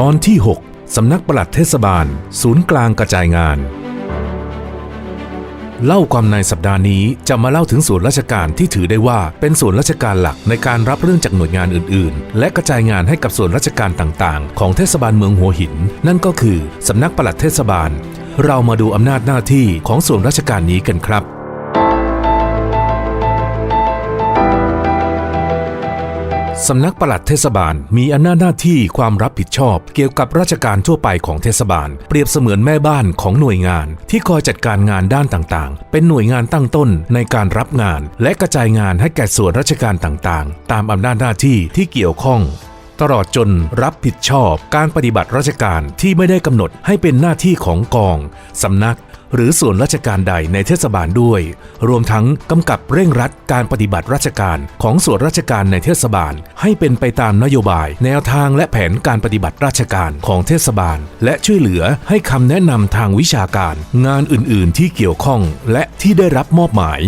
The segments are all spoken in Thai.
ตอนที่ 6 สำนักปลัดเทศบาล ศูนย์กลางกระจายงาน เล่าความในสัปดาห์นี้จะมาเล่าถึงส่วนราชการที่ถือได้ว่าเป็นส่วนราชการหลักในการรับเรื่องจากหน่วยงานอื่น ๆ และกระจายงานให้กับส่วนราชการต่างๆ ของเทศบาลเมืองหัวหิน นั่นก็คือสำนักปลัดเทศบาล เรามาดูอำนาจหน้าที่ของส่วนราชการนี้กันครับ สำนักปลัดเทศบาลมีอำนาจหน้าที่ความรับผิดชอบเกี่ยวกับราชการทั่วไปของเทศบาล เปรียบเสมือนแม่บ้านของหน่วยงาน ที่คอยจัดการงานด้านต่างๆ เป็นหน่วยงานตั้งต้นในการรับงาน และกระจายงานให้แก่ส่วนราชการต่างๆ ตามอำนาจหน้าที่ที่เกี่ยวข้อง ตลอดจนรับผิดชอบการปฏิบัติราชการที่ไม่ได้กำหนดให้เป็นหน้าที่ของกองสำนัก หรือส่วนราชการใดในเทศบาลด้วย รวมทั้งกำกับเร่งรัดการปฏิบัติราชการของส่วนราชการในเทศบาล ให้เป็นไปตามนโยบาย แนวทางและแผนการปฏิบัติราชการของเทศบาล และช่วยเหลือให้คำแนะนำทางวิชาการ งานอื่น ๆ ที่เกี่ยวข้องและที่ได้รับมอบหมาย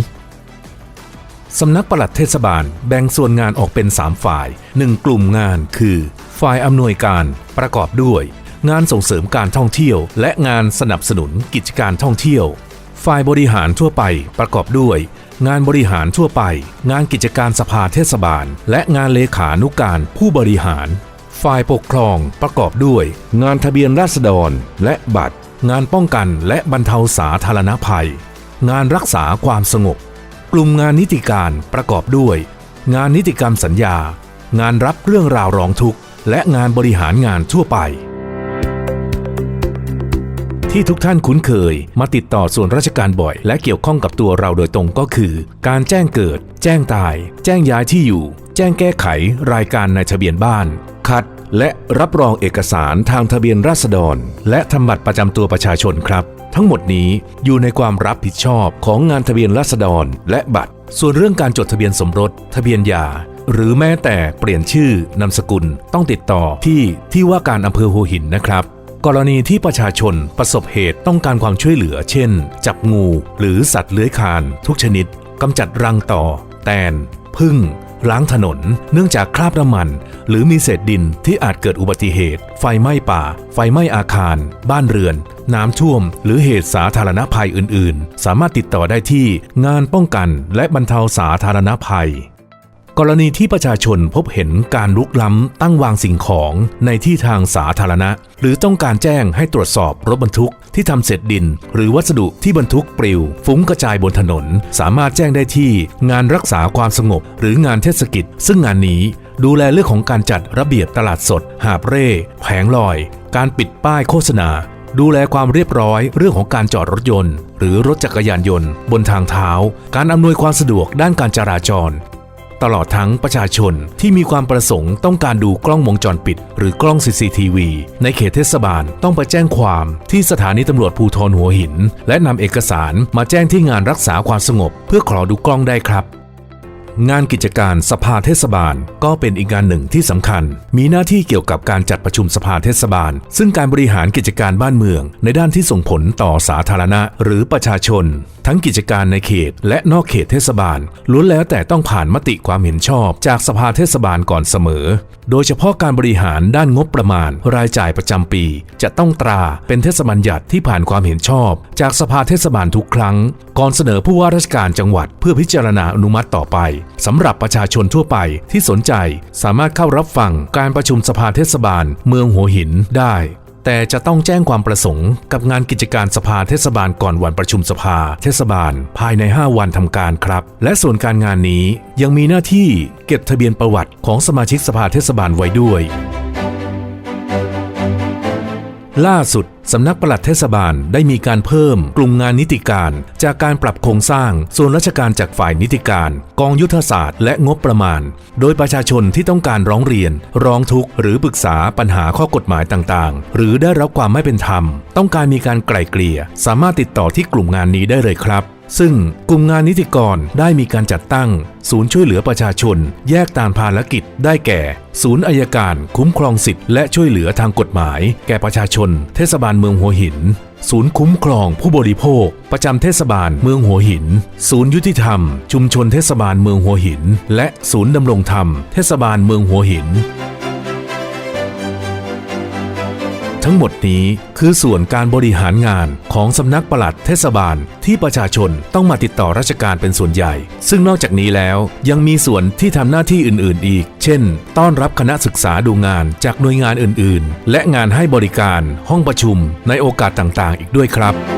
สำนักปลัดเทศบาลแบ่งส่วนงานออกเป็น 3 ฝ่าย 1 กลุ่มงานคือ ฝ่ายอำนวยการประกอบด้วย งานส่งเสริมการท่องเที่ยว และงานสนับสนุนกิจการท่องเที่ยว ฝ่ายบริหารทั่วไปประกอบด้วย งานบริหารทั่วไป งานกิจการสภาเทศบาล และงานเลขานุการผู้บริหาร ฝ่ายปกครองประกอบด้วย งานทะเบียนราษฎร และบัตร งานป้องกันและบรรเทาสาธารณภัย งานรักษาความสงบ กลุ่มงานนิติการประกอบด้วย งานนิติกรรมสัญญา งานรับเรื่องราวร้องทุกข์ และงานบริหารงานทั่วไป ที่ทุกท่านคุ้นเคยมาติดต่อส่วนราชการบ่อย และเกี่ยวข้องกับตัวเราโดยตรงก็คือ การแจ้งเกิด แจ้งตาย แจ้งย้ายที่อยู่ แจ้งแก้ไข รายการในทะเบียนบ้านคัด และรับรองเอกสารทางทะเบียนราษฎร และทำบัตรประจำตัวประชาชนครับ ทั้งหมดนี้อยู่ในความรับผิดชอบของงานทะเบียนราษฎร และบัตร ส่วนเรื่องการจดทะเบียนสมรส ทะเบียนยาหรือแม้แต่เปลี่ยนชื่อนามสกุลต้องติดต่อที่ที่ว่าการอำเภอหัวหินนะครับ กรณีที่ประชาชนประสบเหตุต้องการความช่วยเหลือ เช่น จับงู หรือสัตว์เลื้อยคลานทุกชนิดกำจัดรังต่อ แตนพึ่ง ล้างถนน เนื่องจากคราบน้ำมัน หรือมีเศษดินที่อาจเกิดอุบัติเหตุ ไฟไหม้ป่า ไฟไหม้อาคาร บ้านเรือน น้ำท่วม หรือเหตุสาธารณภัยอื่น ๆ สามารถติดต่อได้ที่งานป้องกันและบรรเทาสาธารณภัย กรณีที่ประชาชนพบเห็นการลุกล้ำตั้งวางสิ่งของในที่ทางสาธารณะ หรือต้องการแจ้งให้ตรวจสอบรถบรรทุกที่ทำเศษดิน หรือวัสดุที่บรรทุกปลิว ฟุ้งกระจายบนถนน สามารถแจ้งได้ที่งานรักษาความสงบ หรืองานเทศกิจ ซึ่งงานนี้ดูแลเรื่องของการจัดระเบียบตลาดสด หาบเร่แผงลอย การปิดป้ายโฆษณา ดูแลความเรียบร้อยเรื่องของการจอดรถยนต์ หรือรถจักรยานยนต์ บนทางเท้า การอำนวยความสะดวกด้านการจราจร ตลอดทั้งประชาชนที่มีความประสงค์ต้องการดูกล้องวงจรปิด หรือกล้อง CCTV ในเขตเทศบาลต้องไปแจ้งความที่สถานีตำรวจภูธรหัวหิน และนำเอกสารมาแจ้งที่งานรักษาความสงบ เพื่อขอดูกล้องได้ครับ งานกิจการสภาเทศบาล ก็เป็นอีกงานหนึ่งที่สำคัญ มีหน้าที่เกี่ยวกับการจัดประชุมสภาเทศบาล ซึ่งการบริหารกิจการบ้านเมือง ในด้านที่ส่งผลต่อสาธารณะหรือประชาชน ทั้งกิจการในเขต และนอกเขตเทศบาลล้วนแล้วแต่ต้องผ่านมติความเห็นชอบจากสภาเทศบาลก่อนเสมอ โดยเฉพาะการบริหารด้านงบประมาณ รายจ่ายประจำปี จะต้องตราเป็นเทศบัญญัติที่ผ่านความเห็นชอบ จากสภาเทศบาลทุกครั้ง ก่อนเสนอผู้ว่าราชการจังหวัดเพื่อพิจารณาอนุมัติต่อไปสำหรับประชาชนทั่วไปที่สนใจสามารถเข้ารับฟังการประชุมสภาเทศบาล เมืองหัวหินได้ แต่จะต้องแจ้งความประสงค์กับงานกิจการสภาเทศบาลก่อนวันประชุมสภาเทศบาล ภายใน 5 วันทำการครับ และส่วนการงานนี้ยังมีหน้าที่เก็บทะเบียนประวัติของสมาชิกสภาเทศบาลไว้ด้วย ล่าสุด สำนักปลัดเทศบาลได้มีการเพิ่มกลุ่มงานนิติการ จากการปรับโครงสร้าง ส่วนราชการจากฝ่ายนิติการ กองยุทธศาสตร์และงบประมาณ โดยประชาชนที่ต้องการร้องเรียน ร้องทุกข์หรือปรึกษาปัญหาข้อกฎหมายต่างๆ หรือได้รับความไม่เป็นธรรม ต้องการมีการไกล่เกลี่ย สามารถติดต่อที่กลุ่มงานนี้ได้เลยครับ ซึ่งกลุ่มงานนิติกรได้มีการจัดตั้ง ศูนย์ช่วยเหลือประชาชน แยกตามภารกิจได้แก่ ศูนย์อายการ คุ้มครองสิทธิ์และช่วยเหลือทางกฎหมาย แก่ประชาชน เทศบาลเมืองหัวหิน ศูนย์คุ้มครองผู้บริโภค ประจำเทศบาลเมืองหัวหิน ศูนย์ยุติธรรม ชุมชนเทศบาลเมืองหัวหิน และศูนย์ดำรงธรรม เทศบาลเมืองหัวหิน ทั้งหมดนี้คือส่วนการบริหารงานของสำนักปลัดเทศบาล ที่ประชาชนต้องมาติดต่อราชการเป็นส่วนใหญ่ ซึ่งนอกจากนี้แล้วยังมีส่วนที่ทำหน้าที่อื่น ๆ อีก เช่น ต้อนรับคณะศึกษาดูงานจากหน่วยงานอื่น ๆ และงานให้บริการห้องประชุมในโอกาสต่าง ๆ อีกด้วยครับ